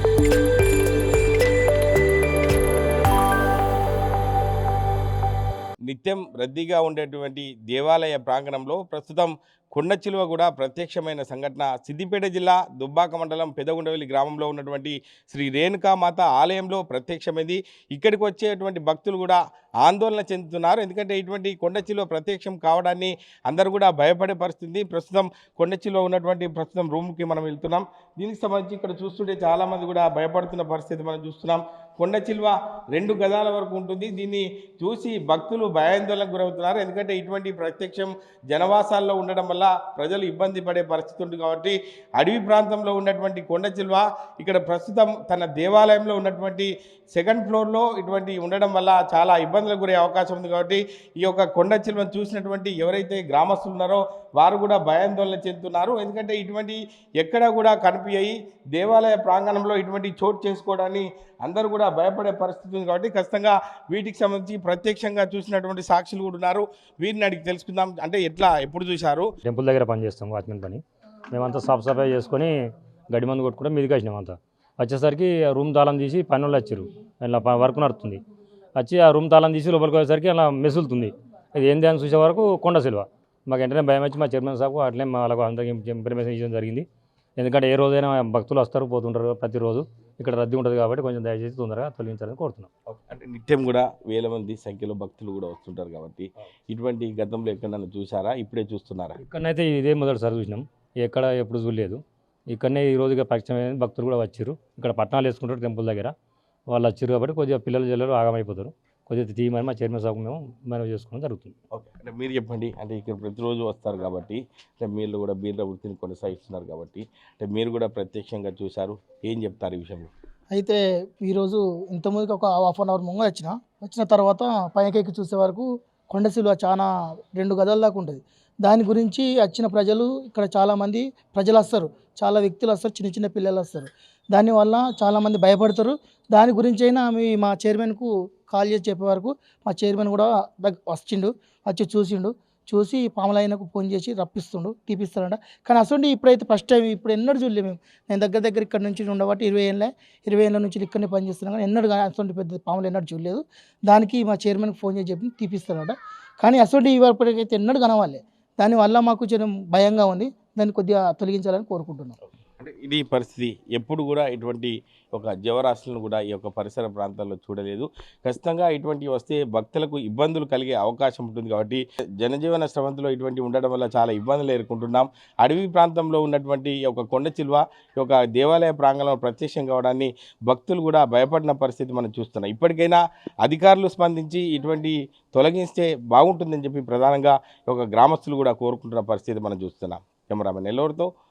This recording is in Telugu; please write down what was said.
Thank you. నిత్యం రద్దీగా ఉండేటువంటి దేవాలయ ప్రాంగణంలో ప్రస్తుతం కొండ చిలువ కూడా ప్రత్యక్షమైన సంఘటన. సిద్దిపేట జిల్లా దుబ్బాక మండలం పెదగుండవెల్లి గ్రామంలో ఉన్నటువంటి శ్రీ రేణుకామాత ఆలయంలో ప్రత్యక్షమైంది. ఇక్కడికి వచ్చేటువంటి భక్తులు కూడా ఆందోళన చెందుతున్నారు. ఎందుకంటే ఇటువంటి కొండ చిలువ ప్రత్యక్షం కావడాన్ని అందరూ కూడా భయపడే పరిస్థితి. ప్రస్తుతం కొండ చిలువ ఉన్నటువంటి ప్రస్తుతం రూమ్కి మనం వెళ్తున్నాం. దీనికి సంబంధించి ఇక్కడ చూస్తుంటే చాలామంది కూడా భయపడుతున్న పరిస్థితి మనం చూస్తున్నాం. కొండ చిల్వ రెండు గదాల వరకు ఉంటుంది. దీన్ని చూసి భక్తులు భయాందోళనకు గురవుతున్నారు. ఎందుకంటే ఇటువంటి ప్రత్యక్షం జనవాసాల్లో ఉండడం వల్ల ప్రజలు ఇబ్బంది పడే పరిస్థితి ఉంది కాబట్టి అడవి ప్రాంతంలో ఉన్నటువంటి కొండ చిల్వ ఇక్కడ ప్రస్తుతం తన దేవాలయంలో ఉన్నటువంటి సెకండ్ ఫ్లోర్లో ఇటువంటి ఉండడం వల్ల చాలా ఇబ్బందులకు గురే అవకాశం ఉంది కాబట్టి ఈ యొక్క కొండ చిల్వను చూసినటువంటి ఎవరైతే గ్రామస్తులు ఉన్నారో వారు కూడా భయాందోళన చెందుతున్నారు. ఎందుకంటే ఇటువంటి ఎక్కడ కూడా కనిపించాయి దేవాలయ ప్రాంగణంలో ఇటువంటి చోటు చేసుకోవడాన్ని అందరూ కూడా భయపడే పరిస్థితి ఉంది కాబట్టి ఖచ్చితంగా వీటికి సంబంధించి ప్రత్యక్షంగా చూసినటువంటి సాక్షులు కూడా ఉన్నారు. వీరిని అడిగి తెలుసుకుందాం. అంటే ఎట్లా ఎప్పుడు చూశారు? టెంపుల్ దగ్గర పని చేస్తాం వాచ్మెన్ పని. మేమంతా సాఫ్ సఫాయి చేసుకొని గడి మందు కొట్టుకుంటే మీదికి వచ్చినాం అంతా. వచ్చేసరికి రూమ్ తాళం తీసి పని వాళ్ళు వచ్చారు. ఇలా ప- వర్క్ నడుతుంది. వచ్చి ఆ రూమ్ తాళం తీసి లోపలికి వచ్చేసరికి అలా మెసులుతుంది. ఇది ఏంది అని చూసే వరకు కొండ సిల్వ మాకు వెంటనే భయం వచ్చి మా చైర్మన్ సాబ్ అట్లే మా వాళ్ళకు అందరికీ ఇన్ఫర్మేషన్ ఇవ్వడం జరిగింది. ఎందుకంటే ఏ రోజైనా భక్తులు వస్తారు పోతుంటారు ప్రతిరోజు. ఇక్కడ రద్దీ ఉంటుంది కాబట్టి కొంచెం దయచేసి తొందరగా తొలగించాలని కోరుతున్నాం. అంటే నిత్యం కూడా వేల మంది సంఖ్యలో భక్తులు కూడా వస్తుంటారు కాబట్టి ఇటువంటి గతంలో ఎక్కడన్నా చూసారా ఇప్పుడే చూస్తున్నారా? ఇక్కడనైతే ఇదే మొదటిసారి చూసినాం. ఎక్కడ ఎప్పుడు చూడలేదు. ఇక్కడనే ఈ రోజుగా పరిచయం భక్తులు కూడా వచ్చారు. ఇక్కడ పట్టణాలు వేసుకుంటారు టెంపుల్ దగ్గర. వాళ్ళు వచ్చారు కాబట్టి కొద్దిగా పిల్లలు జల్లలు ఆగమైపోతారు. కొద్దిగా తీయమని మా చైర్మన్ సాగు మేము మనం చేసుకోవడం జరుగుతుంది. ఓకే. అంటే మీరు చెప్పండి. అంటే ఇక్కడ ప్రతిరోజు వస్తారు కాబట్టి అంటే మీరు కూడా బీర్ల వృత్తిని కొనసాగిస్తున్నారు కాబట్టి అంటే మీరు కూడా ప్రత్యక్షంగా చూశారు. ఏం చెప్తారు ఈ విషయంలో? అయితే ఈరోజు ఇంతకుముందుకు ఒక హాఫ్ అన్ అవర్ ముంగ వచ్చిన. వచ్చిన తర్వాత పైకెక్కి చూసే వరకు కొండ శిలువ చాలా రెండు గదాల దాకా ఉంటుంది. దాని గురించి వచ్చిన ప్రజలు ఇక్కడ చాలామంది ప్రజలు వస్తారు. చాలా వ్యక్తులు వస్తారు. చిన్న చిన్న పిల్లలు వస్తారు. దానివల్ల చాలామంది భయపడతారు. దాని గురించి అయినా మీ మా చైర్మన్కు కాల్ చేసి చెప్పే వరకు మా చైర్మన్ కూడా వచ్చిండు వచ్చి చూసిండు. చూసి పాములైనకు ఫోన్ చేసి రప్పిస్తుండు తీపిస్తాడంట కానీ అసలు ఇప్పుడైతే ఫస్ట్ టైం ఇప్పుడు ఎన్నడూ చూడలేదు మేము. నేను దగ్గర దగ్గర ఇక్కడ నుంచి ఉండబట్టి ఇరవై ఏళ్ళ ఇరవై ఏళ్ళ నుంచి ఇక్కడనే పనిచేస్తున్నాం కానీ ఎన్నడూ కానీ అసలు పెద్ద పాములు ఎన్నడూ చూడలేదు. దానికి మా చైర్మన్కి ఫోన్ చేసి చెప్పి తీపిస్తాడంట కానీ అసలు ఇప్పటికైతే ఎన్నడూ కనవాలి దానివల్ల మాకు కొంచెం భయంగా ఉంది. దాన్ని కొద్దిగా తొలగించాలని కోరుకుంటున్నాం. అంటే ఇది పరిస్థితి. ఎప్పుడు కూడా ఇటువంటి ఒక జీవరాశులను కూడా ఈ యొక్క పరిసర ప్రాంతాల్లో చూడలేదు. ఖచ్చితంగా ఇటువంటివి వస్తే భక్తులకు ఇబ్బందులు కలిగే అవకాశం ఉంటుంది కాబట్టి జనజీవన స్రవంతిలో ఇటువంటి ఉండడం వల్ల చాలా ఇబ్బందులు ఎదుర్కొంటున్నాం. అడవి ప్రాంతంలో ఉన్నటువంటి ఒక కొండ చిలువ ఒక యొక్క దేవాలయ ప్రాంగణంలో ప్రత్యక్షం కావడాన్ని భక్తులు కూడా భయపడిన పరిస్థితి మనం చూస్తున్నాం. ఇప్పటికైనా అధికారులు స్పందించి ఇటువంటి తొలగిస్తే బాగుంటుందని చెప్పి ప్రధానంగా ఒక గ్రామస్తులు కూడా కోరుకుంటున్న పరిస్థితి మనం చూస్తున్నాం. కెమెరామెన్ నెల్లూరుతో